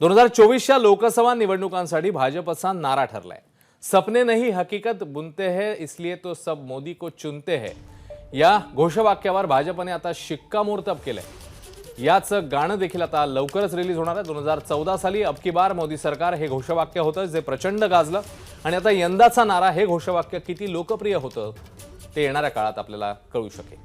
दोन हजार चोवीसच्या लोकसभा निवडणुकांसाठी भाजपचा नारा ठरलाय. सपने नाही हकीकत बुनते है इसलिए तो सब मोदी को चुनते है. या घोषवाक्यावर भाजपने आता शिक्कामोर्तब केलंय. याचं गाणं देखील आता लवकरच रिलीज होणार आहे. दोन हजार चौदा साली अबकी बार मोदी सरकार हे घोषवाक्य होतं जे प्रचंड गाजलं. आणि आता यंदाचा नारा हे घोषवाक्य किती लोकप्रिय होतं ते येणाऱ्या काळात आपल्याला कळू शकेल.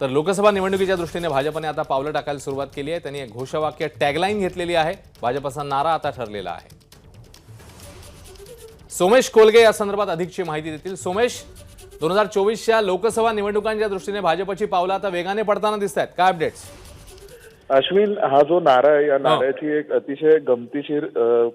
तर लोकसभा निवडणुकीच्या दृष्टीने भाजपने आता पावलं टाकायला सुरुवात केली आहे. त्यांनी एक घोषवाक्य टॅगलाईन घेतलेली आहे. भाजपचा नारा आता ठरलेला आहे. सोमेश कोलगे या संदर्भात अधिकची माहिती देतील. सोमेश दोन हजार चोवीसच्या लोकसभा निवडणुकांच्या दृष्टीने भाजपची पावलं आता वेगाने पडताना दिसत आहेत काय अपडेट्स अश्विन हा जो नारा आहे या नाऱ्याची एक अतिशय गमतीशीर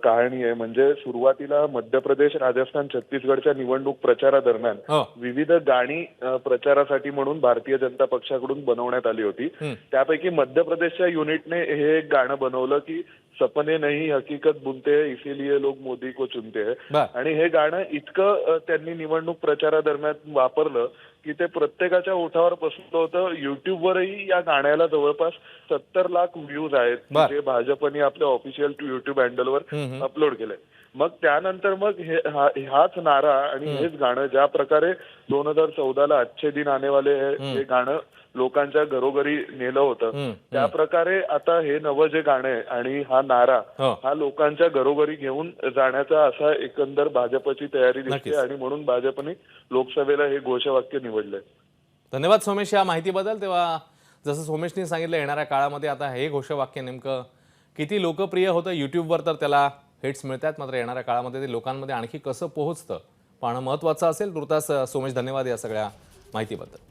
कहाणी आहे. म्हणजे सुरुवातीला मध्य प्रदेश राजस्थान छत्तीसगडच्या निवडणूक प्रचारादरम्यान हो. विविध गाणी प्रचारासाठी म्हणून भारतीय जनता पक्षाकडून बनवण्यात आली होती. त्यापैकी मध्य प्रदेशच्या युनिटने हे एक गाणं बनवलं की सपने नहीं हकीकत बुनते हैं, इसीलिए लोग मोदी को चुनते हैं. आणि हे गाणं इतकं त्यांनी निवडणूक प्रचारादरम्यान वापरलं की ते प्रत्येकाच्या ओठावर बसलं होतं. युट्यूबवरही या गाण्याला जवळपास सत्तर लाख व्ह्यूज आहेत. जे भाजपने आपल्या ऑफिशियल युट्यूब हँडलवर अपलोड केलंय. मग त्यानंतर मग हे हाच नारा आणि हेच गाणं ज्या प्रकारे दोन हजार चौदाला अच्छे दिन आने वाले हे गाणं लोकांच्या घरोघरी नेलं होतं. त्या प्रकारे आता हे नवं जे गाणं आहे आणि हा नारा हो. हा लोकांच्या घरोघरी घेऊन जाण्याचा असा एकंदर भाजपची तयारी. दिसते आणि म्हणून भाजपने लोकसभेला हे घोषवाक्य निवडलंय. धन्यवाद सोमेश या माहितीबद्दल. तेव्हा जसं सोमेशनी सांगितलं येणाऱ्या काळामध्ये आता हे घोषवाक्य नेमकं किती लोकप्रिय होतं यूट्यूबवर तर त्याला हिट्स मिळतात. मात्र येणाऱ्या काळामध्ये ते लोकांमध्ये आणखी कसं पोहोचतं पाहणं महत्त्वाचं असेल. तुर्तास सोमेश धन्यवाद या सगळ्या माहितीबद्दल.